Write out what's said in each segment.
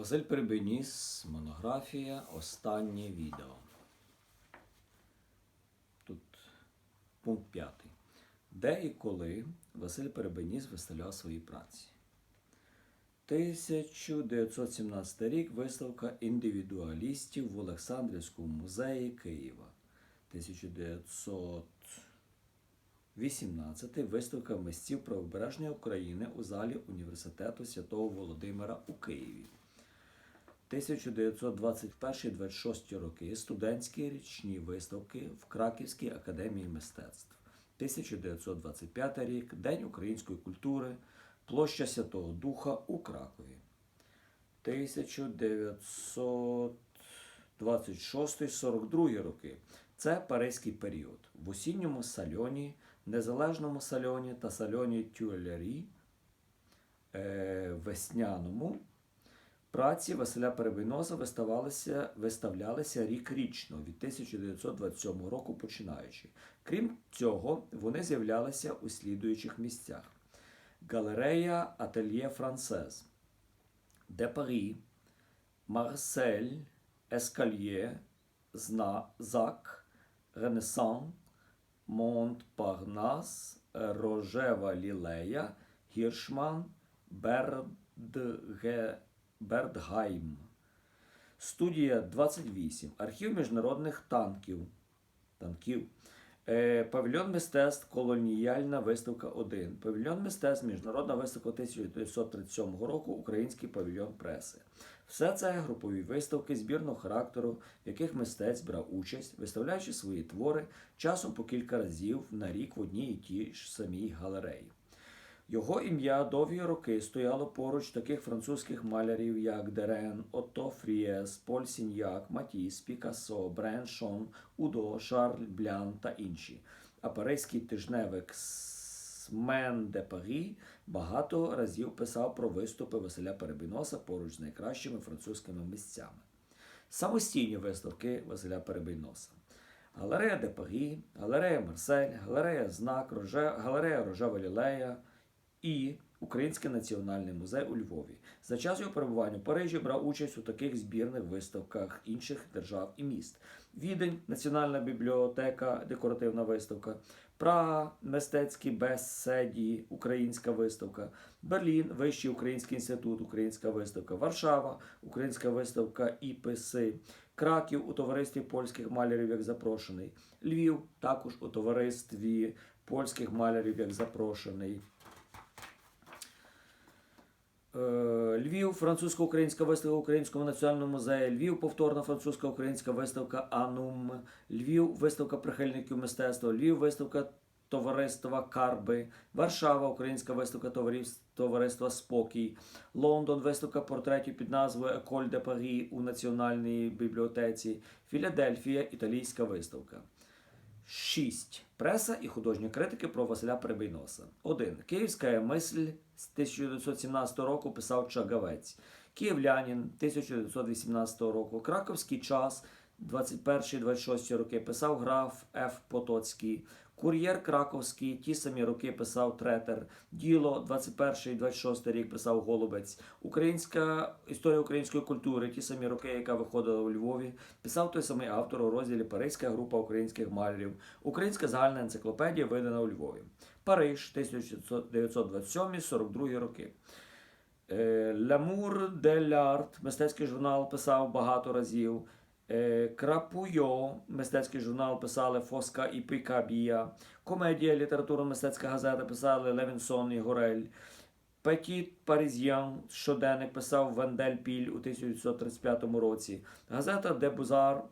Василь Перебеніс, монографія, останнє відео. Тут пункт п'ятий. Де і коли Василь Перебеніс виставляв свої праці? 1917 рік виставка індивідуалістів в Олександрівському музеї Києва. 1918 виставка митців правобережної України у залі Університету Святого Володимира у Києві. 1921-26 роки студентські річні виставки в Краківській академії мистецтв. 1925 рік День української культури, площа Святого Духа у Кракові. 1926-42 роки. Це паризький період. В осінньому сальоні, незалежному сальоні та сальоні Тюлярі, е, весняному праці Василя Перебийноса виставалися, виставлялися рік-річно від 1927 року починаючи. Крім цього, вони з'являлися у слідуючих місцях: Галерея Ательє Францез, Де Парі, Марсель, Ескальє, Зна, Зак, Ренесан, Монтпарнас, Рожева Лілея, Гіршман, Бердге, Бердгайм. Студія 28. Архів міжнародних танків. танків. Е, Павільйон мистецтв Колоніальна виставка 1. Павільйон мистецтв Міжнародна виставка 1937 року Український павільйон преси. Все це групові виставки збірного характеру, в яких мистець брав участь, виставляючи свої твори часом по кілька разів на рік в одній і тій ж самій галереї. Його ім'я довгі роки стояло поруч таких французьких малярів, як Дерен, Отто Фрієс, Поль Сіньяк, Матіс, Пікассо, Брен Шон, Удо, Шарль Блян та інші. А паризький тижневик Смен де Парі багато разів писав про виступи Василя Перебіноса поруч з найкращими французькими місцями. Самостійні виставки Василя Перебийноса. Галерея де Парі, галерея Марсель, галерея Знак, галерея Рожева Лілея і Український національний музей у Львові. За час його перебування в Парижі брав участь у таких збірних виставках інших держав і міст. Відень, Національна бібліотека, декоративна виставка, Прага, мистецькі беседі, українська виставка, Берлін, Вищий український інститут, українська виставка, Варшава, українська виставка ІПСи, Краків у товаристві польських малярів як запрошений, Львів також у товаристві польських малярів як запрошений. Е, Львів, французько-українська виставка в Українському національному музеї, Львів, повторна французько-українська виставка Анум, Львів, виставка прихильників мистецтва, Львів, виставка товариства Карби, Варшава, українська виставка товариства Спокій, Лондон, виставка портретів під назвою Еколь де Парі у Національній бібліотеці, Філадельфія, італійська виставка. 6. Преса і художні критики про Василя Перебийноса. 1. Київська мисль з 1917 року писав Чагавець. Київлянин 1918 року. Краковський час 21-26 роки писав граф Ф. Потоцький. Кур'єр Краковський, ті самі роки писав Третер. Діло 21-26 рік писав Голубець. Українська історія української культури, ті самі роки, яка виходила у Львові, писав той самий автор у розділі Паризька група українських малярів. Українська загальна енциклопедія видана у Львові. Париж 1927-42 роки. Е, L'amour de l'art, мистецький журнал писав багато разів. Е, Крапуйо, мистецький журнал писали Фоска і Пікабія. Комедія, літературно-мистецька газета писали Левінсон і Горель. Петіт Паризьян, щоденник писав Вендель Піль у 1935 році. Газета Де Бузар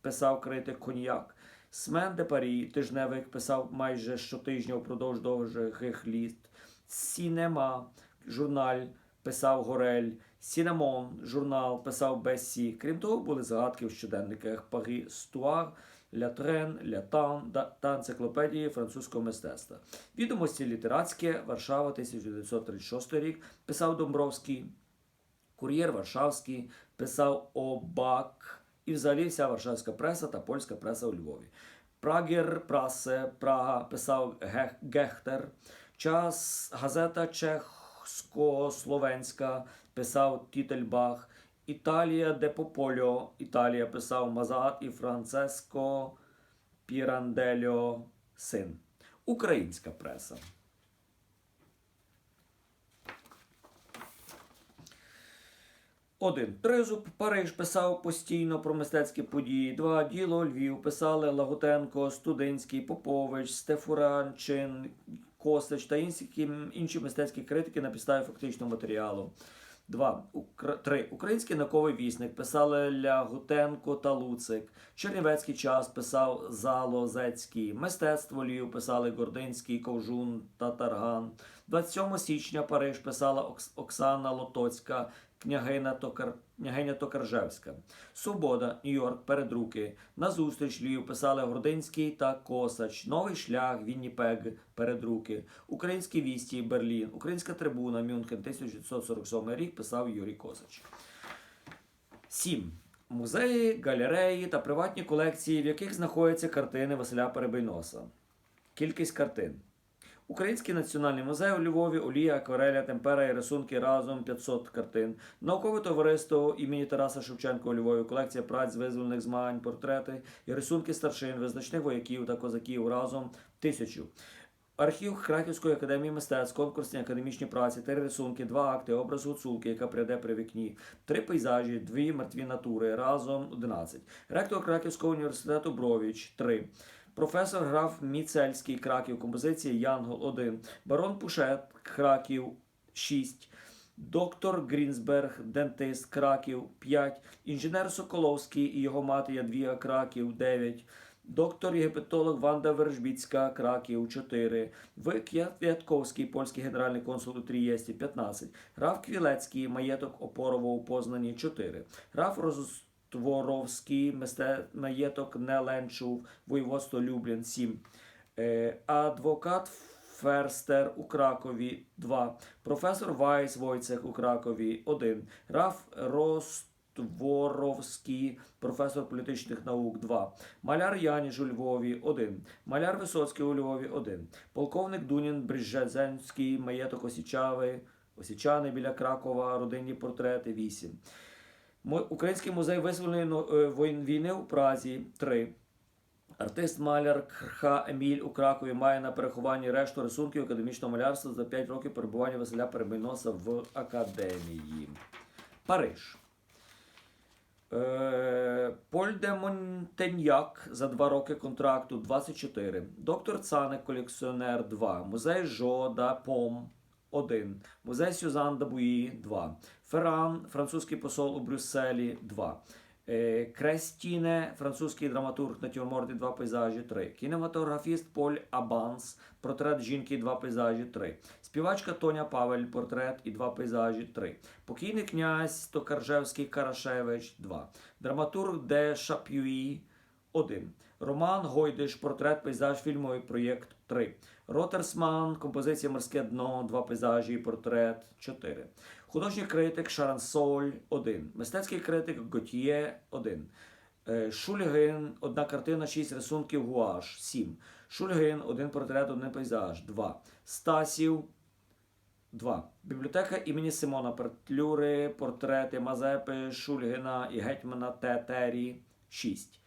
писав критик Коньяк. Смен де Парі, тижневик писав майже щотижня впродовж довгих літ. Сінема, журналь писав Горель. Сінамон, журнал писав Бесі. Крім того, були згадки в щоденниках Парі Стуар, Ля Трен, Ля Тан та енциклопедії французького мистецтва. Відомості літератські, Варшава, 1936 рік, писав Домбровський. Кур'єр Варшавський писав Обак і взагалі вся варшавська преса та польська преса у Львові. Прагер Прасе, Прага писав Гехтер. Час газета Чехсько-Словенська писав Тітельбах. Італія де Попольо, Італія писав Мазат і Францеско Пірандельо син. Українська преса. Один. Тризуб Париж писав постійно про мистецькі події. Два. Діло Львів писали Лагутенко, Студинський, Попович, Стефуранчин, Косич та інші, інші мистецькі критики на підставі фактичного матеріалу. Два. Укра... Три. Український науковий вісник писали Лягутенко та Луцик. Чернівецький час писав Залозецький. Мистецтво Львів писали Гординський, Ковжун та Тарган. 27 січня Париж писала Окс- Оксана Лотоцька, княгиня, Токар... княгиня Токаржевська. Свобода, Нью-Йорк, передруки. Назустріч Львів писали Гординський та Косач. Новий шлях, Вінніпег, передруки. Українські вісті, Берлін. Українська трибуна, Мюнхен, 1947 рік писав Юрій Косач. 7. Музеї, галереї та приватні колекції, в яких знаходяться картини Василя Перебийноса. Кількість картин. Український національний музей у Львові, Олія, аквареля, темпера і рисунки разом 500 картин. Наукове товариство імені Тараса Шевченка у Львові, колекція праць з визвольних змагань, портрети і рисунки старшин, визначних вояків та козаків разом тисячу. Архів Краківської академії мистецтв, конкурсні академічні праці, три рисунки, два акти, образ гуцулки, яка пряде при вікні, три пейзажі, дві мертві натури, разом 11. Ректор Краківського університету Бровіч 3. Професор граф Міцельський Краків, композиція Янгол 1. Барон Пушет Краків 6. Доктор Грінсберг, дентист Краків 5. Інженер Соколовський і його мати Ядвіга Краків 9. Доктор єгипетолог Ванда Вершбіцька, Краків 4. Вик Вятковський, польський генеральний консул у Трієсті 15. Граф Квілецький, маєток Опорово у Познані 4. Граф Розтворовський, месте- маєток Неленчув, воєводство Люблін 7. Е, адвокат Ферстер у Кракові 2. Професор Вайс Войцех у Кракові 1. Граф Ростворовський, професор політичних наук 2. Маляр Яніж у Львові 1. Маляр Висоцький у Львові 1. Полковник Дунін Брижезенський, маєток Осічави, Осічани біля Кракова, родинні портрети 8. Український музей визвольної но- е, війни у Празі 3. Артист маляр Крха Еміль у Кракові має на перехованні решту рисунків академічного малярства за 5 років перебування Василя Перебийноса в академії. Париж. Е, Поль де Монтеньяк за 2 роки контракту 24. Доктор Цаник, колекціонер 2. Музей Жо да Пом 1. Музей Сюзан Дабуї 2. Ферран, французький посол у Брюсселі 2. Е, Крестіне, французький драматург натюрморт і два пейзажі 3. Кінематографіст Поль Абанс, портрет жінки два пейзажі 3. Співачка Тоня Павель, портрет і два пейзажі 3. Покійний князь Токаржевський Карашевич 2. Драматург Де Шап'юї 1. Роман Гойдиш, портрет, пейзаж, фільмовий проєкт 3. Ротерсман, композиція Морське дно, два пейзажі портрет 4. Художній критик Шаран Соль 1. Мистецький критик Готьє 1. Е, Шульгин, одна картина, 6 рисунків гуаш 7. Шульгин, один портрет, один пейзаж 2. Стасів 2. Бібліотека імені Симона Петлюри, портрети Мазепи, Шульгина і гетьмана Тетері 6.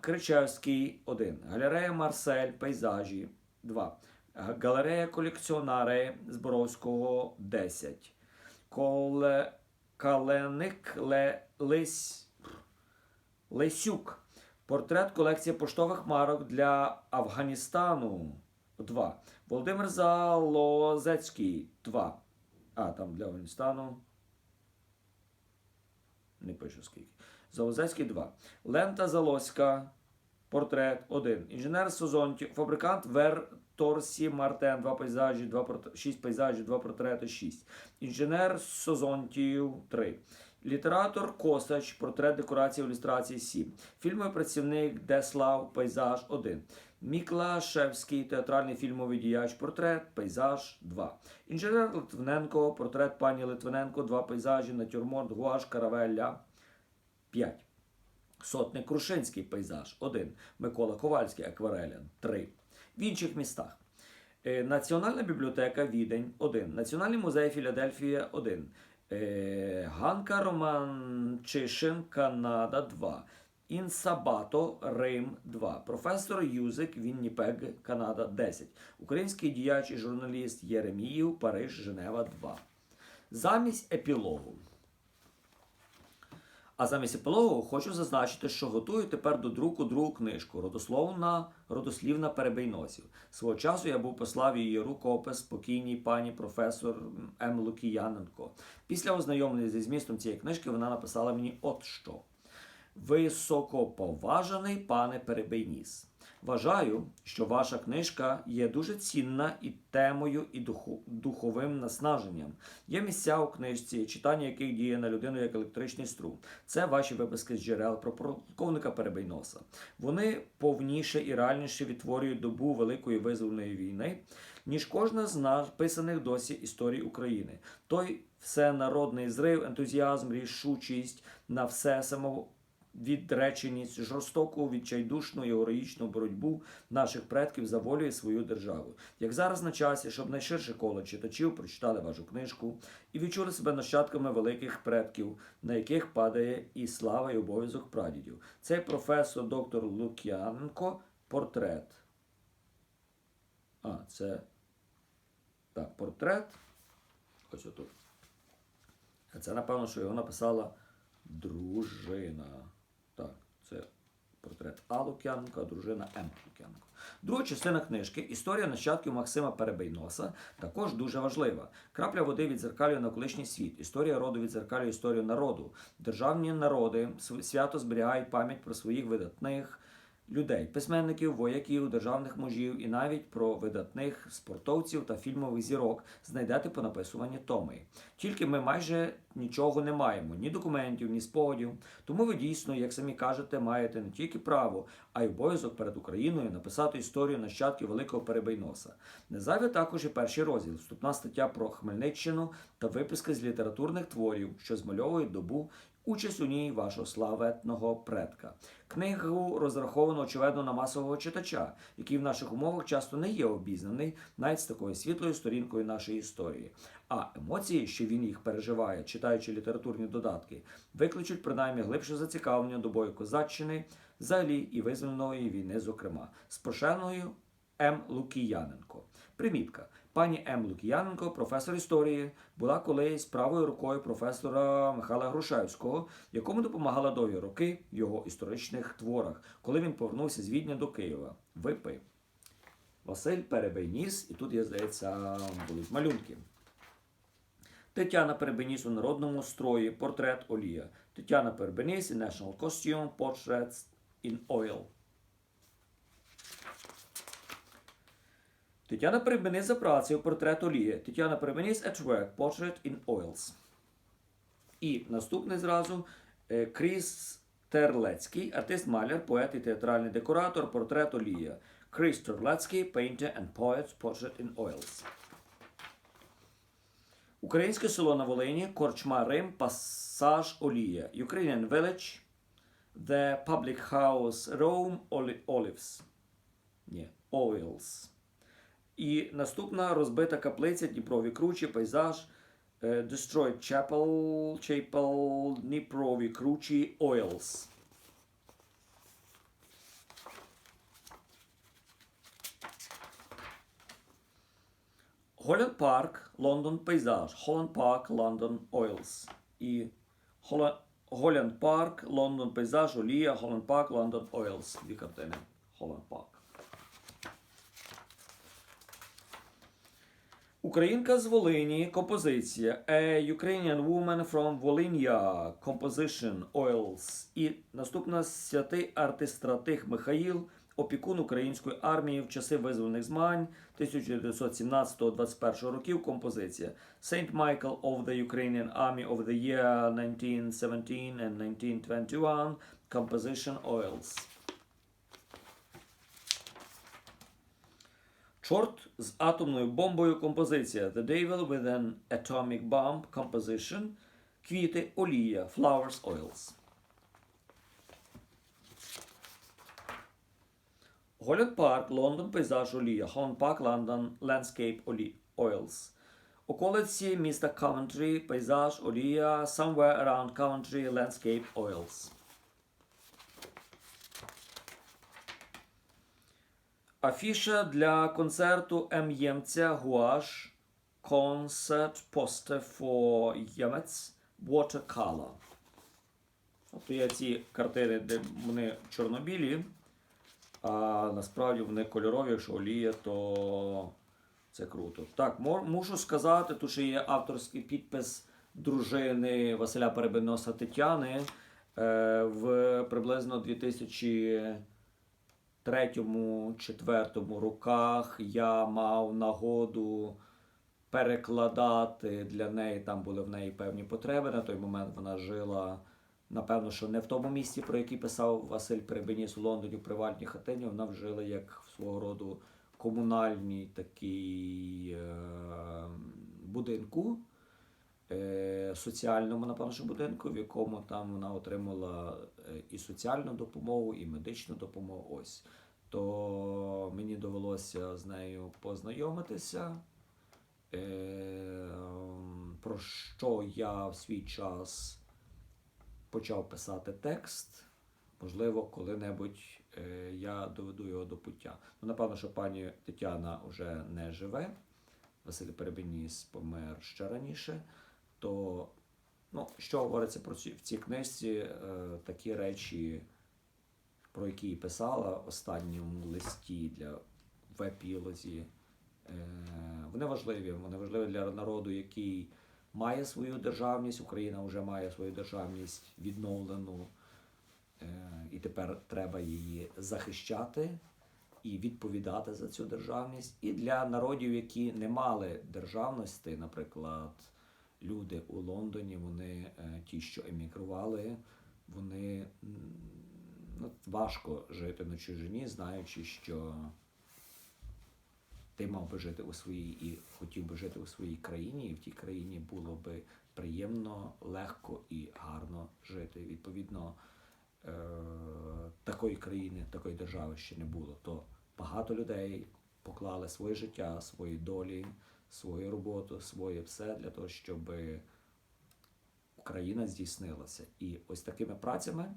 Кричевський 1. Галерея Марсель, пейзажі 2. Галерея колекціонари Зборовського 10. Коле... Каленик Ле... Лис... Лисюк. Портрет колекція поштових марок для Афганістану 2. Володимир Залозецький 2. А, там для Афганістану. Не пишу скільки. Залозецький 2. Лента Залоська. Портрет 1. Інженер Созонтів. Фабрикант Вер Торсі Мартен. 2 пейзажі, 2 порт... 6 пейзажів, 2 портрети 6. Інженер Созонтів 3. Літератор Косач, портрет декорації ілюстрації 7. Фільмовий працівник Деслав, пейзаж 1. Міклашевський, театральний фільмовий діяч, портрет, пейзаж 2. Інженер Литвиненко, портрет пані Литвиненко, 2 пейзажі, натюрморт, гуаш, каравелля 5. Сотник Крушинський пейзаж 1. Микола Ковальський аквареля 3. В інших містах. Е, Національна бібліотека Відень 1. Національний музей Філадельфія 1. Е, Ганка Романчишин, Канада 2. Інсабато, Рим 2. Професор Юзик, Вінніпег, Канада 10. Український діяч і журналіст Єреміїв, Париж, Женева 2. Замість епілогу. А замість епілогу хочу зазначити, що готую тепер до друку другу книжку Родословна родослівна перебийносів. Свого часу я був послав її рукопис спокійній пані професор М. Лукіяненко. Після ознайомлення зі змістом цієї книжки вона написала мені от що. Високоповажений пане Перебийніс. Вважаю, що ваша книжка є дуже цінна і темою, і духу, духовим наснаженням. Є місця у книжці, читання яких діє на людину як електричний струм. Це ваші виписки з джерел про полковника Перебийноса. Вони повніше і реальніше відтворюють добу Великої визвольної війни, ніж кожна з написаних досі історій України. Той всенародний зрив, ентузіазм, рішучість на все само відреченість, жорстоку, відчайдушну і героїчну боротьбу наших предків за волю і свою державу. Як зараз на часі, щоб найширше коло читачів прочитали вашу книжку і відчули себе нащадками великих предків, на яких падає і слава, і обов'язок прадідів. Цей професор доктор Лук'яненко портрет. А, це так, портрет. Ось отут. А це, напевно, що його написала дружина. Портрет А. Лук'яненко, а дружина М. Лук'яненко. Друга частина книжки Історія нащадків Максима Перебийноса також дуже важлива. Крапля води відзеркалює на колишній світ. Історія роду відзеркалює історію народу. Державні народи свято зберігають пам'ять про своїх видатних людей, письменників, вояків, державних мужів і навіть про видатних спортовців та фільмових зірок знайдете по написуванні Томи. Тільки ми майже нічого не маємо, ні документів, ні спогадів. Тому ви дійсно, як самі кажете, маєте не тільки право, а й обов'язок перед Україною написати історію нащадків Великого Перебийноса. Не зайве також і перший розділ, вступна стаття про Хмельниччину та виписки з літературних творів, що змальовують добу. Участь у ній вашого славетного предка. Книгу розраховано очевидно на масового читача, який в наших умовах часто не є обізнаний навіть з такою світлою сторінкою нашої історії. А емоції, що він їх переживає, читаючи літературні додатки, викличуть принаймні глибше зацікавлення до бою козаччини, взагалі і визвольної війни, зокрема, з прошеною М. Лукіяненко. Примітка. Пані М. Лукіяненко, професор історії, була колись правою рукою професора Михайла Грушевського, якому допомагала довгі роки в його історичних творах, коли він повернувся з Відня до Києва. Випи. Василь Перебийніс, і тут, є, здається, будуть малюнки. Тетяна Перебеніс у народному строї, портрет Олія. Тетяна Перебеніс in National Costume, Portraits in Oil. Тетяна Перебеніс за працею, портрет Олія. Тетяна Перебеніс at work, Portrait in Oils. І наступний зразу е, Кріс Терлецький, артист-маляр, поет і театральний декоратор, портрет Олія. Кріс Терлецький, painter and poet, portrait in oils. Українське село на Волині, Корчма Рим, Пасаж Олія. Ukrainian Village, The Public House Rome, Oli- Olives. Ні, Oils. І наступна розбита каплиця Дніпрові кручі, пейзаж е, Destroyed Chapel, Chapel, Дніпрові кручі, Oils. Holland Парк, Лондон пейзаж. Holland Парк, Лондон Oils. І Holland Парк, Лондон пейзаж, Олія, Holland Парк, Лондон Oils. Дві картини. Holland Парк. Українка з Волині, композиція A Ukrainian Woman from Volhynia, Composition Oils. І наступна святий артистратих Михаїл, опікун української армії в часи визвольних змагань 1917-21 років. Композиція Saint Michael of the Ukrainian Army of the year 1917 and 1921, Composition Oils. Чорт з атомною бомбою композиція The Devil with an Atomic Bomb Composition Квіти олія Flowers Oils. Голланд Парк, Лондон пейзаж олія, Холланд Парк, Лондон Landscape Oils. Околиці міста Coventry, пейзаж, олія, somewhere around Coventry, landscape oils. Афіша для концерту М. Гуаш Concert Poster for Ємець Watercolor. Тобто є ці картини, де вони чорнобілі, а насправді вони кольорові, якщо олія, то це круто. Так, мушу сказати, тут ще є авторський підпис дружини Василя Перебиноса Тетяни е, в приблизно 2000 третьому-четвертому роках я мав нагоду перекладати для неї. Там були в неї певні потреби. На той момент вона жила, напевно, що не в тому місці, про який писав Василь Перебеніс у Лондоні в приватній хатині. Вона жила як свого роду комунальній такій е, будинку. Е, Соціальному, напевно, що будинку, в якому там вона отримала е, і соціальну допомогу, і медичну допомогу. Ось то мені довелося з нею познайомитися. Е, Про що я в свій час почав писати текст. Можливо, коли-небудь я доведу його до пуття. Ну, напевно, що пані Тетяна вже не живе. Василь Перебеніс помер ще раніше. То, ну, що говориться про ці, в цій книжці, е, такі речі, про які і писала в останньому листі для в епілозі, е, вони важливі. Вони важливі для народу, який має свою державність. Україна вже має свою державність відновлену. Е, І тепер треба її захищати і відповідати за цю державність. І для народів, які не мали державності, наприклад, люди у Лондоні, вони е, ті, що емігрували, вони ну, важко жити на чужині, знаючи, що ти мав би жити у своїй і хотів би жити у своїй країні, і в тій країні було би приємно, легко і гарно жити. Відповідно, е, такої країни, такої держави ще не було. То багато людей поклали своє життя, свої долі, свою роботу, своє все для того, щоб Україна здійснилася. І ось такими працями,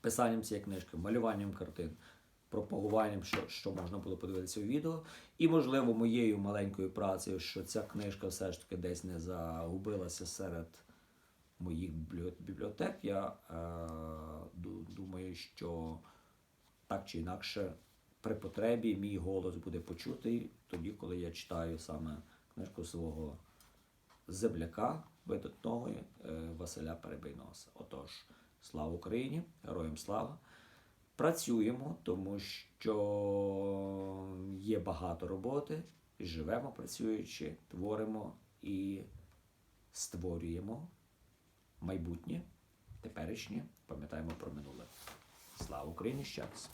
писанням цієї книжки, малюванням картин, пропагуванням, що, що можна було подивитися у відео, і, можливо, моєю маленькою працею, що ця книжка все ж таки десь не загубилася серед моїх бібліотек. Я е, думаю, що так чи інакше, при потребі мій голос буде почутий тоді, коли я читаю саме книжку свого земляка видатного е, Василя Перебийноса. Отож, слава Україні, героям слава! Працюємо, тому що є багато роботи, живемо працюючи, творимо і створюємо майбутнє, теперішнє, пам'ятаємо про минуле. Слава Україні ще раз!